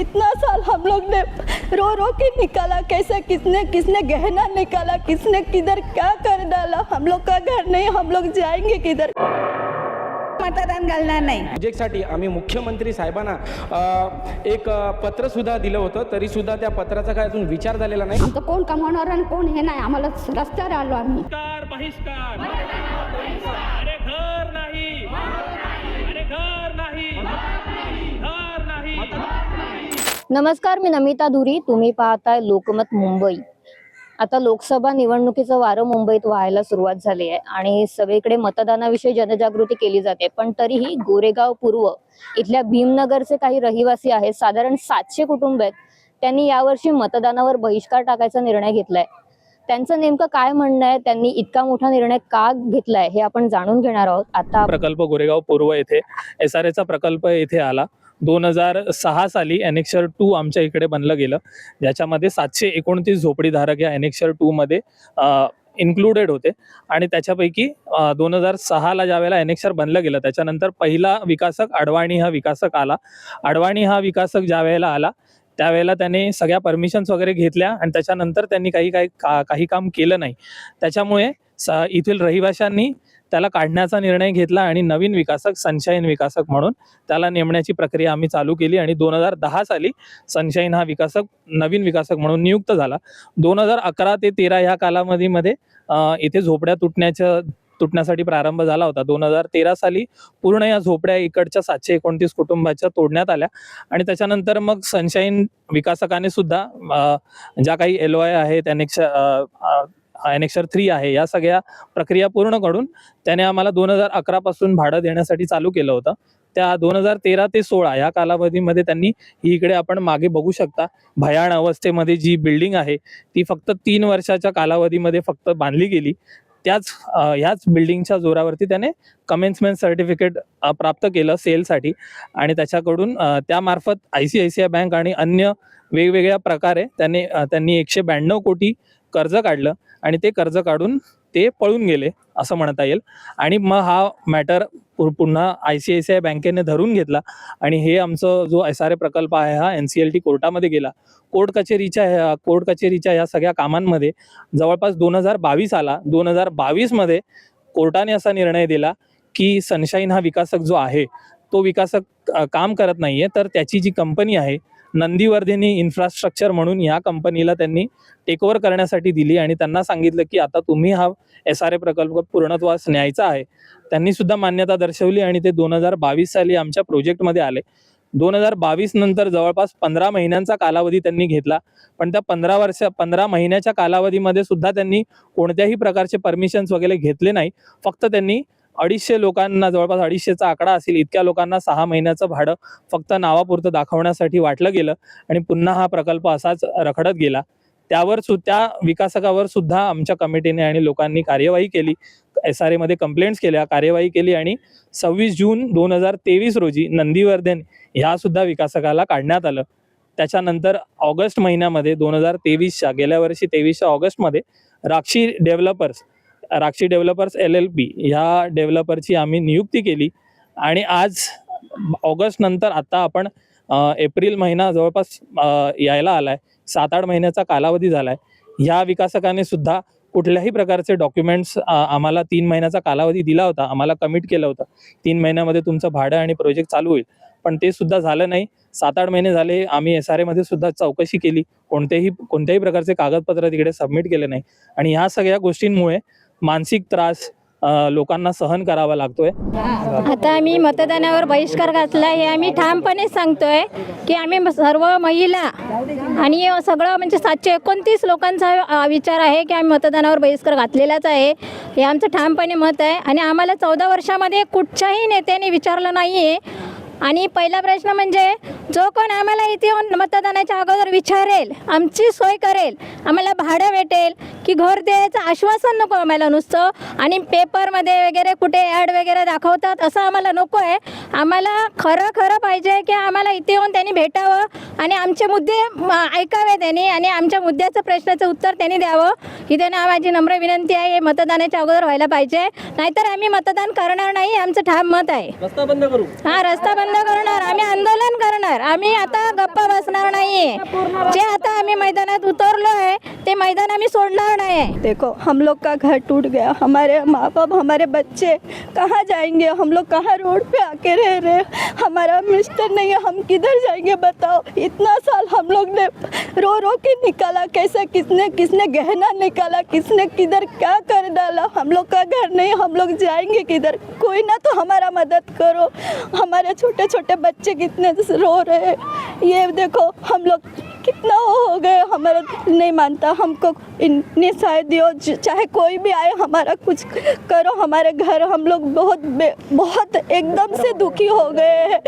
इतना साल हम लोग ने रो रो के निकाला कैसे किसने किसने गहना निकाला किसने किधर क्या कर डाला? हम लोग का घर नहीं हम लोग जाएंगे किधर? मतदान घालणार नाही. प्रोजेक्टसाठी आम्ही मुख्यमंत्री साहेबांना एक अ, पत्रसुद्धा दिलं होतं तरीसुद्धा त्या पत्राचा काय अजून विचार झालेला नाही. आमचं कोण कमावणार आणि कोण हे नाही आम्हाला रस्त्यावर आलो आम्ही. बहिष्कार बहिष्कार. अरे घर नाही. नमस्कार मी नमिता धुरी. तुम्ही पाहताय लोकमत मुंबई. आता लोकसभा निवडणुकीचं वारं मुंबईत व्हायला सुरुवात झाली आहे आणि सगळीकडे मतदानाविषयी जनजागृती केली जाते. पण तरीही गोरेगाव पूर्व इथल्या भीमनगरचे काही रहिवासी आहेत. साधारण सातशे कुटुंब आहेत. त्यांनी यावर्षी मतदानावर बहिष्कार टाकायचा निर्णय घेतलाय. त्यांचं नेमकं काय म्हणणं आहे? त्यांनी इतका मोठा निर्णय का घेतलाय हे आपण जाणून घेणार आहोत. आता प्रकल्प गोरेगाव पूर्व येथे. एस आर एचा प्रकल्प येथे आला. दोन हजार सहा साली एनेक्शर टू आमच्या इकडे बनलं गेलं. ज्याच्यामध्ये सातशे एकोणतीस झोपडीधारक या एनेक्शर टू मध्ये इन्क्लुडेड होते. आणि त्याच्यापैकी दोन हजार सहाला ज्या वेळेला एनेक्शर बनलं गेलं त्याच्यानंतर पहिला विकासक अडवाणी हा विकासक आला. अडवाणी हा विकासक ज्या वेळेला आला त्यावेळेला त्याने सगळ्या परमिशन्स वगैरे घेतल्या आणि त्याच्यानंतर त्यांनी काही काही का काही काम केलं नाही. त्याच्यामुळे स येथील रहिवाशांनी त्याला काढण्याचा निर्णय घेतला आणि नवीन विकासक सनशाईन विकासक म्हणून त्याला नेमण्याची प्रक्रिया आम्ही चालू केली आणि दोन हजार दहा साली सनशाईन हा विकासक नवीन विकासक म्हणून नियुक्त झाला. दोन हजार अकरा ते तेरा ह्या कालावधीमध्ये इथे झोपड्या तुटण्याच्या तुटण्यासाठी प्रारंभ झाला होता. दोन हजार तेरा साली पूर्ण या झोपड्या इकडच्या सातशे एकोणतीस कुटुंबाच्या तोडण्यात आल्या आणि त्याच्यानंतर मग सनशाईन विकासकाने सुद्धा ज्या काही एल आय आहेत अनेक एनेक्शर थ्री आहे. या सगळ्या प्रक्रिया पूर्ण करून त्याने आम्हाला दोन हजार अकरापासून भाडं देण्यासाठी चालू केलं होतं. त्या दोन हजार तेरा ते सोळा या कालावधीमध्ये त्यांनी ही इकडे आपण मागे बघू शकता. भयाण अवस्थेमध्ये जी बिल्डिंग आहे ती फक्त तीन वर्षाच्या कालावधीमध्ये फक्त बांधली गेली. त्याच ह्याच बिल्डिंगच्या जोरावरती त्याने कमेन्समेंट सर्टिफिकेट प्राप्त केलं सेलसाठी आणि त्याच्याकडून त्यामार्फत I C I C I bank आणि अन्य वेगवेगळ्या प्रकारे त्याने त्यांनी एकशे ब्याण्णव कोटी कर्ज काढलं आणि ते कर्ज काढून ते पळून गेले असं म्हणता येईल. आणि मग हा मॅटर पुन्हा I C I C I बँकेने धरून घेतला. आणि हे आमचं जो एस आर ए प्रकल्प आहे हा एन सी एल टी कोर्टामध्ये गेला. कोर्ट कचेरीच्या ह्या कोर्ट कचेरीच्या ह्या सगळ्या कामांमध्ये जवळपास दोन हजार बावीस आला. दोन हजार बावीसमध्ये कोर्टाने असा निर्णय दिला की सनशाईन हा विकासक जो आहे तो विकासक काम करत नाही आहे तर त्याची जी कंपनी आहे नंदीवर्धिनी इन्फ्रास्ट्रक्चर म्हणून या कंपनीला त्यांनी टेकओव्हर करण्यासाठी दिली आणि त्यांना सांगितलं की आता तुम्ही हा एस आर ए प्रकल्प पूर्णत्वास न्यायचा आहे. त्यांनी सुद्धा मान्यता दर्शवली आणि ते दोन हजार बावीस साली आमच्या प्रोजेक्टमध्ये आले. दोन हजार बावीस नंतर जवळपास पंधरा महिन्यांचा कालावधी त्यांनी घेतला. पण त्या पंधरा वर्ष पंधरा महिन्याच्या कालावधीमध्ये सुद्धा त्यांनी कोणत्याही प्रकारचे परमिशन्स वगैरे घेतले नाही. फक्त त्यांनी अडीचशे लोकांना जवळपास अडीचशेचा आकडा असेल इतक्या लोकांना सहा महिन्याचं भाडं फक्त नावापुरतं दाखवण्यासाठी वाटलं गेलं आणि पुन्हा हा प्रकल्प असाच रखडत गेला. त्यावर सु त्या विकासकावर सुद्धा आमच्या कमिटीने आणि लोकांनी कार्यवाही केली. एस आर एमध्ये कंप्लेंट्स केल्या कार्यवाही केली आणि सव्वीस जून दोन हजार तेवीस रोजी नंदीवर्धन ह्या सुद्धा विकासकाला काढण्यात आलं. त्याच्यानंतर ऑगस्ट महिन्यामध्ये दोन हजार तेवीसच्या गेल्या वर्षी तेवीसच्या ऑगस्टमध्ये Rakshi developers Rakshi developers L L P ह्या डेव्हलपरची आम्ही नियुक्ती केली. आणि आज ऑगस्ट नंतर आता आपण एप्रिल महिना जवळपास यायला यायला आलाय. सात आठ महिन्याचा कालावधी झालाय. ह्या विकासकाने सुद्धा कुठल्याही प्रकारचे डॉक्युमेंट्स आम्हाला तीन महिन्याचा कालावधी दिला होता. आम्हाला कमिट केलं होतं. तीन महिन्यामध्ये तुमचं भाडं आणि प्रोजेक्ट चालू होईल. पण ते सुद्धा झालं नाही. सात आठ महिने झाले. आम्ही एस आर एमध्ये सुद्धा चौकशी केली. कोणतेही कोणत्याही प्रकारचे कागदपत्र तिकडे सबमिट केले नाही. आणि ह्या सगळ्या गोष्टींमुळे मानसिक त्रास लोकांना सहन करावा लागतोय. आता आम्ही मतदानावर बहिष्कार घातला हे आम्ही ठामपणे सांगतोय की आम्ही सर्व महिला आणि सगळं म्हणजे सातशे एकोणतीस लोकांचा विचार आहे की आम्ही मतदानावर बहिष्कार घातलेलाच आहे. हे आमचं ठामपणे मत आहे. आणि आम्हाला चौदा वर्षामध्ये कुठच्याही नेत्याने विचारलं नाही आहे आणि पहिला प्रश्न म्हणजे जो कोण आम्हाला इथे येऊन मतदानाच्या अगोदर विचारेल आमची सोय करेल आम्हाला भाडं भेटेल की घर द्यायचं आश्वासन नको आम्हाला नुसतं. आणि पेपरमध्ये वगैरे कुठे ॲड वगैरे दाखवतात असं आम्हाला नको आहे आम्हाला खरं खरं पाहिजे की आम्हाला इथे येऊन त्यांनी भेटावं आणि आमचे मुद्दे ऐकावे त्यांनी आणि आमच्या मुद्द्याचं प्रश्नाचं उत्तर त्यांनी द्यावं. ही त्यांना माझी नम्र विनंती आहे हे मतदानाच्या अगोदर व्हायला पाहिजे. नाहीतर आम्ही मतदान करणार नाही आमचं ठाम मत आहे. रस्ता बंद करू. हा रस्ता बंद करणार आम्ही आता गप्पा बसणार नाहीये. जे आता आम्ही मैदानात उतरलो आहे, ते मैदान आम्ही सोडणार नाही देखो, हम लोग का घर टूट गया, हमारे माँ बाप हमारे बच्चे कहाँ जाएँगे? हम लोग कहाँ रोड पे आके रह रहे हमारा मिस्टर नहीं है, हम किधर जाएँगे बताओ? इतना साल हम लोग ने रो रो के निकाला, कैसे किसने किसने गहना निकाला, किसने किधर क्या कर डाला? हम लोग का घर नहीं, हम लोग जाएँगे किधर? कोई ना तो हमारा मदद करो। हमारे छोटे छोटे बच्चे कितने रो रहे हैं। ये देखो हम लोग कितना हो गए हमारा नहीं मानता। हमको इतनी सहाय दियो चाहे कोई भी आए, हमारा कुछ करो, हमारे घर, हम लोग बहुत बहुत एकदम से दुखी हो गए हैं।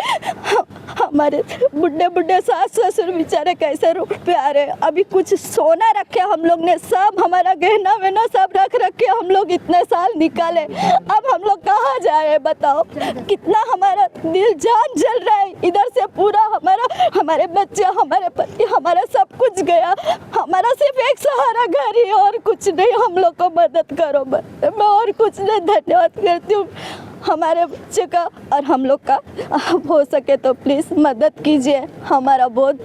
हमारे बुढ़े बुढ़े सास ससुर बेचारे कैसे आ रहे अभी कुछ सोना रखे हम लोग ने, सब हमारा गहना वहना सब रख रखे, हम लोग इतने साल निकाले। अब हम लोग कहाँ जाए बताओ? कितना हमारा दिल जान जल रहा है। इधर से पूरा हमारा, हमारे बच्चे, हमारे पति, हमारा हमारा सब कुछ गया। हमारा सिर्फ एक सहारा घर ही और कुछ नहीं। हम लोग को मदद करो। मैं और कुछ नहीं। धन्यवाद करती हूँ। हमारे बच्चे का और हम लोग का। आप हो सके तो प्लीज़ मदद कीजिए। हमारा बहुत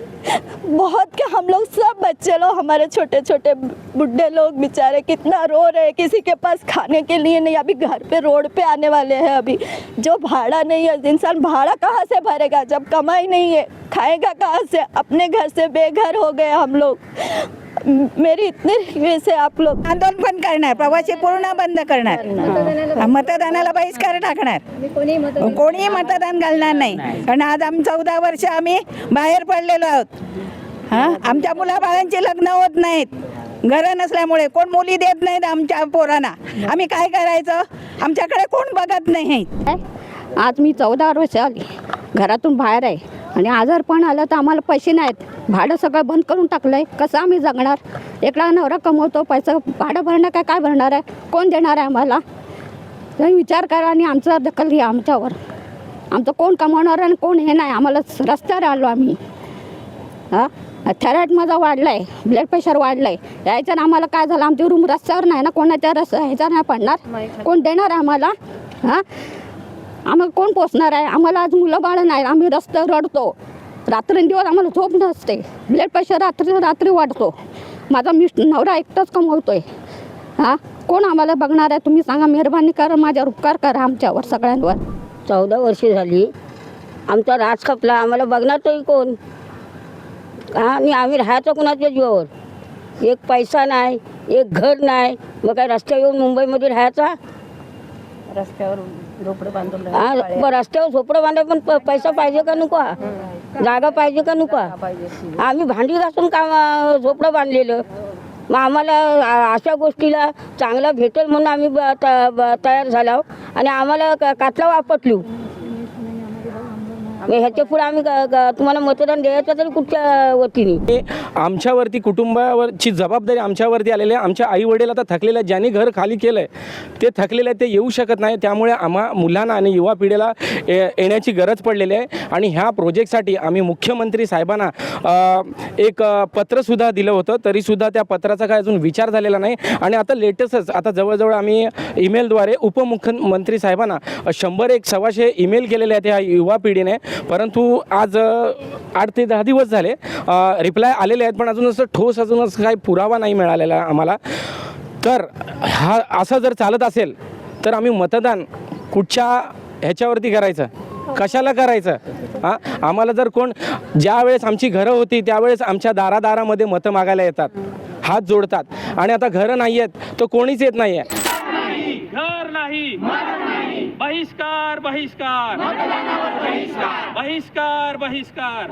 बहुत क्या हम लोग सब बच्चे लोग, हमारे छोटे छोटे बुढ़े लोग बेचारे कितना रो रहे किसी के पास खाने के लिए नहीं, अभी घर पे रोड पे आने वाले हैं अभी। जो भाड़ा नहीं है, इंसान भाड़ा कहाँ से भरेगा? जब कमाई नहीं है, खाएगा कहाँ से? अपने घर से बेघर हो गए हम लोग। मेरी इतनी रिक्वेस्ट है आप लोग आंदोलन पण करणार प्रवासी पूर्ण बंद करणार. मतदानाला बहिष्कार टाकणार. कोणीही मतदान घालणार नाही. कारण आज आम्ही चौदा वर्ष आम्ही बाहेर पडलेलो आहोत. हां? आमच्या मुलाबाळांची लग्न होत नाहीत. घरं नसल्यामुळे कोण मुली देत नाहीत आमच्या पोरांना. आम्ही काय करायचं? आमच्याकडे कोण बघत नाही? आज मी चौदा वर्ष आली. घरातून बाहेर आहे. आणि आजारपण आलं तर आम्हाला पैसे नाहीत. भाडं सगळं बंद करून टाकलं आहे कसं आम्ही जगणार? एकला नवरा कमवतो पैसा भाडं भरणं काय काय भरणार आहे? कोण देणार आहे आम्हाला? तुम्ही विचार करा आणि आमचा दखल घ्या आमच्यावर. आमचं कोण कमावणार आणि कोण हे नाही? आम्हाला रस्त्यावर आलो आम्ही. हां? थायरॉईड माझा वाढला आहे ब्लड प्रेशर वाढलं आहे यायच्यानं आम्हाला काय झालं? आमची रूम रस्त्यावर नाही ना कोणाच्या रस् ह्याच्यावर नाही पडणार. कोण देणार आहे आम्हाला? हां? आम्हाला कोण पोचणार आहे? आम्हाला आज मुलं बाळं नाही. आम्ही रस्त्यावर रडतो. रात्रंदिवस आम्हाला झोप नसते. ब्लड प्रेशर रात्री रात्री वाढतो. माझा मिस नवरा एकटाच कमवतोय. हां? कोण आम्हाला बघणार आहे? तुम्ही सांगा. मेहरबानी करा. माझ्यावर उपकार करा आमच्यावर सगळ्यांवर. चौदा वर्षे झाली. आमचा राज खपला. आम्हाला बघणार तरी कोण? हा? आणि आम्ही राहायचं कुणाच्या जीवावर? एक पैसा नाही एक घर नाही. मग काय रस्त्यावर येऊन मुंबईमध्ये राहायचा? हा? मग रस्त्यावर झोपडं बांधाय पण प- पैसा पाहिजे का नको? हा? जागा पाहिजे का नुका? आम्ही भांडी घासून काम झोपडं बांधलेलं? मग आम्हाला अशा गोष्टीला चांगला भेटेल म्हणून आम्ही ब- त- ब- तयार झालो आणि आम्हाला क- कातला वापटलू ह्याच्या पुढे आम्ही तुम्हाला मतदान द्यायचं तरी कुठच्या वतीने? आमच्यावरती कुटुंबावरची जबाबदारी आमच्यावरती आलेली आहे. आमच्या आई वडील आता थकलेले आहेत. ज्यांनी घर खाली केलं आहे ते थकलेले आहेत ते येऊ शकत नाही. त्यामुळे आम्हा मुलांना आणि युवा पिढीला येण्याची गरज पडलेली आहे. आणि ह्या प्रोजेक्टसाठी आम्ही मुख्यमंत्री साहेबांना एक पत्रसुद्धा दिलं होतं. तरीसुद्धा त्या पत्राचा काय अजून विचार झालेला नाही. आणि आता लेटेस्टच आता जवळजवळ आम्ही ईमेलद्वारे उपमुख्यमंत्री साहेबांना शंभर एक सव्वाशे ईमेल केलेले आहेत ह्या युवा पिढीने. परंतु आज आठ ते दहा दिवस झाले रिप्लाय आलेले आहेत पण अजून असं ठोस अजून असं काही पुरावा नाही मिळालेला आम्हाला. तर हा असं जर चालत असेल तर आम्ही मतदान कुठच्या ह्याच्यावरती करायचं? कशाला करायचं? हां आम्हाला जर कोण ज्या वेळेस आमची घरं होती त्यावेळेस आमच्या दारादारामध्ये मतं मागायला येतात. हात जोडतात. आणि आता घरं नाही आहेत तर कोणीच येत नाही आहे घर नाही. बहिष्कार बहिष्कार. बहिष्कार. बहिष्कार.